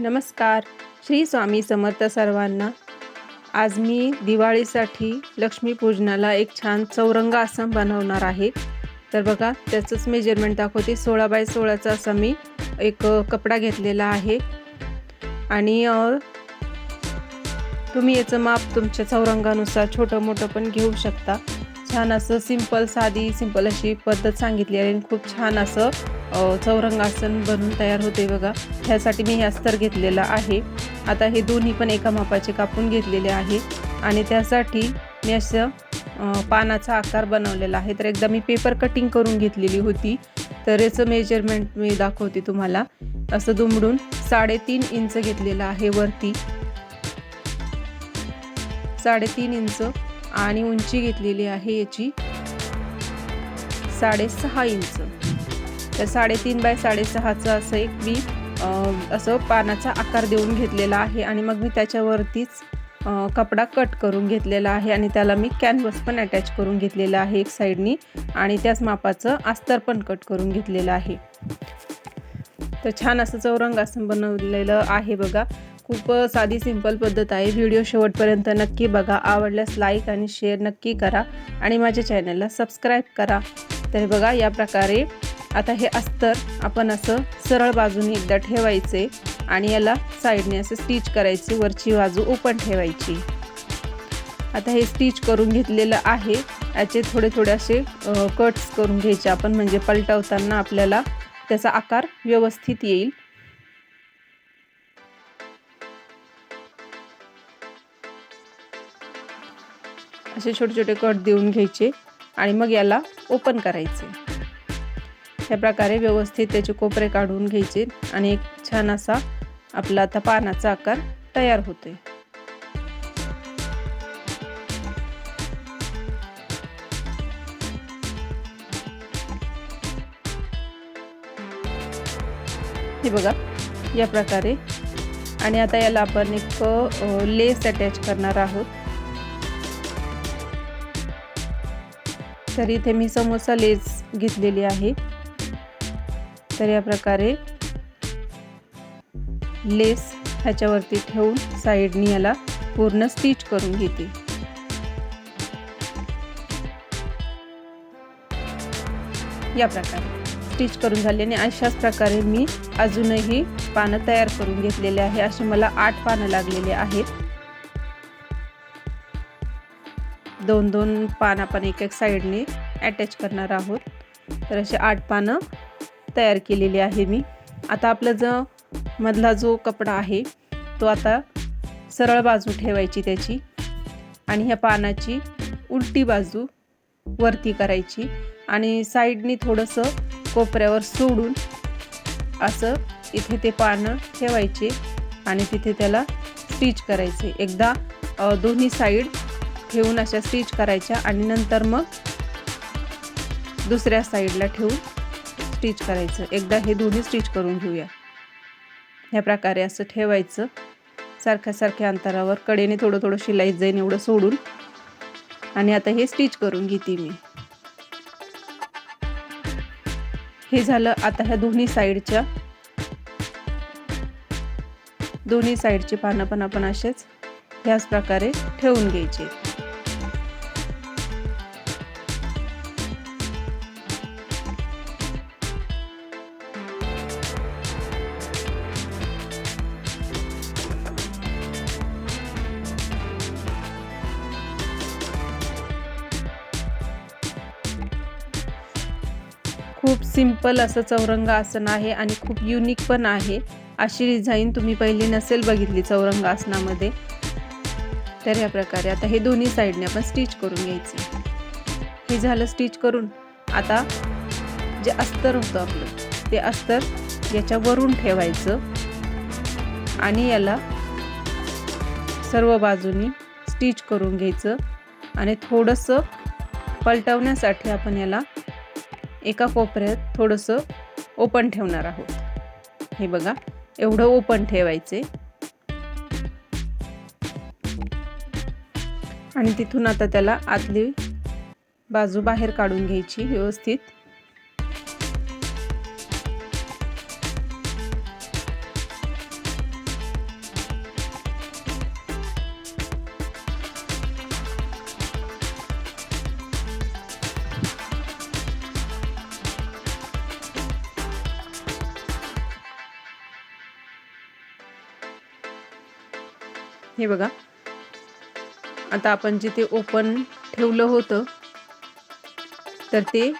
नमस्कार. श्री स्वामी समर्थ सर्वांना. आज मी दिवाळीसाठी लक्ष्मीपूजनाला एक छान चौरंग आसन बनवणार आहे. तर बघा त्याचंच मेजरमेंट दाखवते. सोळा बाय सोळाचा असा मी एक कपडा घेतलेला आहे. आणि तुम्ही याचं माप तुमच्या चौरंगानुसार छोटं मोठं पण घेऊ शकता. छान असं सिंपल साधी सिंपल अशी पद्धत सांगितली आहे आणि खूप छान असं चौरंगासन बनून तयार होते बघा. ह्यासाठी मी हे अस्तर घेतलेलं आहे. आता हे दोन्ही पण एका मापाचे कापून घेतलेले आहे. आणि त्यासाठी मी असं पानाचा आकार बनवलेला आहे. तर एकदा मी पेपर कटिंग करून घेतलेली होती. तर याचं मेजरमेंट मी दाखवते तुम्हाला. असं दुमडून साडेतीन इंच घेतलेलं आहे वरती. साडेतीन इंच. आणि उंची घेतलेली आहे याची साडेसहा इंच. तर साडेतीन बाय साडेसहाचं असं एक मी असं पानाचा आकार देऊन घेतलेला आहे आणि मग मी त्याच्यावरतीच कपडा कट करून घेतलेला आहे आणि त्याला मी कॅनव्हस पण अटॅच करून घेतलेला आहे एक साईडनी आणि त्याच मापाचं अस्तर पण कट करून घेतलेलं आहे. तर छान असं चौरंग असं बनवलेलं आहे बघा. खूप साधी सिंपल पद्धत आहे. व्हिडिओ शेवटपर्यंत नक्की बघा. आवडल्यास लाईक आणि शेअर नक्की करा. आणि माझ्या चॅनलला सबस्क्राईब करा. तर बघा या प्रकारे आता हे अस्तर आपण असं सरळ बाजूने एकदा ठेवायचे आणि याला साईडने असं स्टिच करायचे वरची बाजू ओपन ठेवायची. आता हे स्टिच करून घेतलेलं आहे. याचे थोडे थोडे असे कट्स करून घ्यायचे आपण. म्हणजे पलटवताना आपल्याला त्याचा आकार व्यवस्थित येईल. असे छोटे छोटे कट देऊन घ्यायचे आणि मग याला ओपन करायचे. ह्या प्रकारे व्यवस्थित त्याचे कोपरे काढून घ्यायचे आणि एक छान असा आपला आता पानाचा आकार तयार होते हे बघा या प्रकारे. आणि आता याला आपण एक लेस अटॅच करणार आहोत. तर इथे मी समोसा लेस घेतलेली आहे. तर या प्रकारे लेस ह्याच्यावरती ठेवून साईडनी याला पूर्ण स्टिच करून घेते. या प्रकारे स्टिच करून झाले आणि अशाच प्रकारे मी अजूनही पानं तयार करून घेतलेले आहे. असे मला आठ पानं लागलेले आहेत. दोन दोन पान आपण एक एक साईडने अटॅच करणार आहोत. तर असे आठ पानं तयार केलेली आहे मी. आता आपला जो मधला जो कपडा आहे तो आता सरळ बाजू ठेवायची त्याची आणि ह्या पानाची उलटी बाजू वरती करायची आणि साईडनी थोडंसं कोपऱ्यावर सोडून असं इथे ते पानं ठेवायचे आणि तिथे त्याला स्टिच करायचे. एकदा दोन्ही साईड ठेवून अशा स्टिच करायच्या आणि नंतर मग दुसऱ्या साईडला ठेवून स्टिच करायचं. एकदा हे दोन्ही स्टिच करून घेऊया. ह्या प्रकारे असं ठेवायचं. सारख्या सारख्या अंतरावर कडेने थोडं थोडं शिलाई जाईन एवढं सोडून. आणि आता हे स्टिच करून घेते मी. हे झालं आता ह्या दोन्ही साईडच्या दोन्ही साईडचे पानं पण आपण असेच ह्याच प्रकारे ठेवून घ्यायचे. खूप सिंपल असं चौरंग आसन आहे आणि खूप युनिक पण आहे. अशी डिझाईन तुम्ही पहिली नसेल बघितली चौरंग आसनामध्ये तर या प्रकारे आता हे दोन्ही साईडने आपण स्टिच करून घ्यायचे. हे झालं स्टिच करून. आता जे अस्तर होतं आपलं ते अस्तर याच्यावरून ठेवायचं. आणि याला सर्व बाजूनी स्टिच करून घ्यायचं. आणि थोडंसं पलटवण्यासाठी आपण याला एका कोपऱ्यात थोडंसं ओपन ठेवणार आहोत. हे बघा एवढं ओपन ठेवायचे. आणि तिथून आता त्याला आतली बाजू बाहेर काढून घ्यायची व्यवस्थित. हे बघा. आता आपण जिथे ओपन ठेवलं होतं तर ते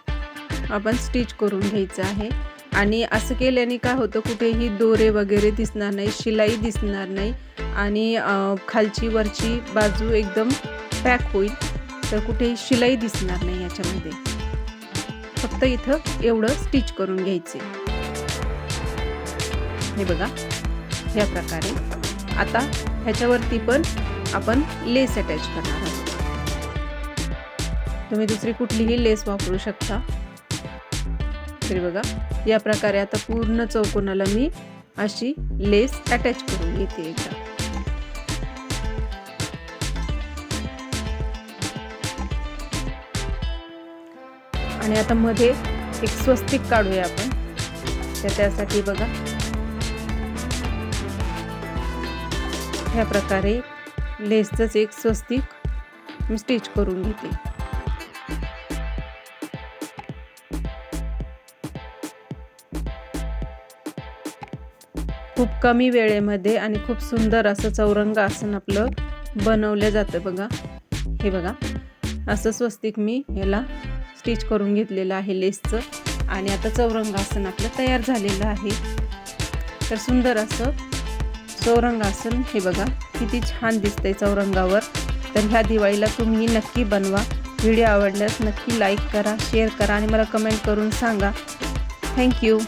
आपण स्टिच करून घ्यायचं आहे. आणि असं केल्याने काय होतं कुठेही दोरे वगैरे दिसणार नाही शिलाई दिसणार नाही. आणि खालची वरची बाजू एकदम पॅक होईल तर कुठेही शिलाई दिसणार नाही याच्यामध्ये. फक्त इथं एवढं स्टिच करून घ्यायचे. हे बघा ह्या प्रकारे. आता ह्याच्यावरती पण आपण लेस अटॅच करणार आहोत. तुम्ही दुसरी कुठलीही लेस वापरू शकता. तरी बघा या प्रकारे आता पूर्ण चौकोनाला मी अशी लेस अटॅच करून घेते एकदा. आणि आता मध्ये एक स्वस्तिक काढूया आपण. तर त्यासाठी बघा ह्या प्रकारे लेसचंच एक स्वस्तिक मी स्टिच करून घेते. खूप कमी वेळेमध्ये आणि खूप सुंदर असं चौरंग आसन आपलं बनवलं जातं बघा. हे बघा. असं स्वस्तिक मी याला स्टिच करून घेतलेलं आहे लेसचं. आणि आता चौरंग आसन आपलं तयार झालेलं आहे. तर सुंदर असं चौरंगासन हे बघा किती छान दिसतंय चौरंगावर. तर ह्या दिवाळीला तुम्ही नक्की बनवा. व्हिडिओ आवडल्यास नक्की लाईक करा शेअर करा आणि मला कमेंट करून सांगा. थँक्यू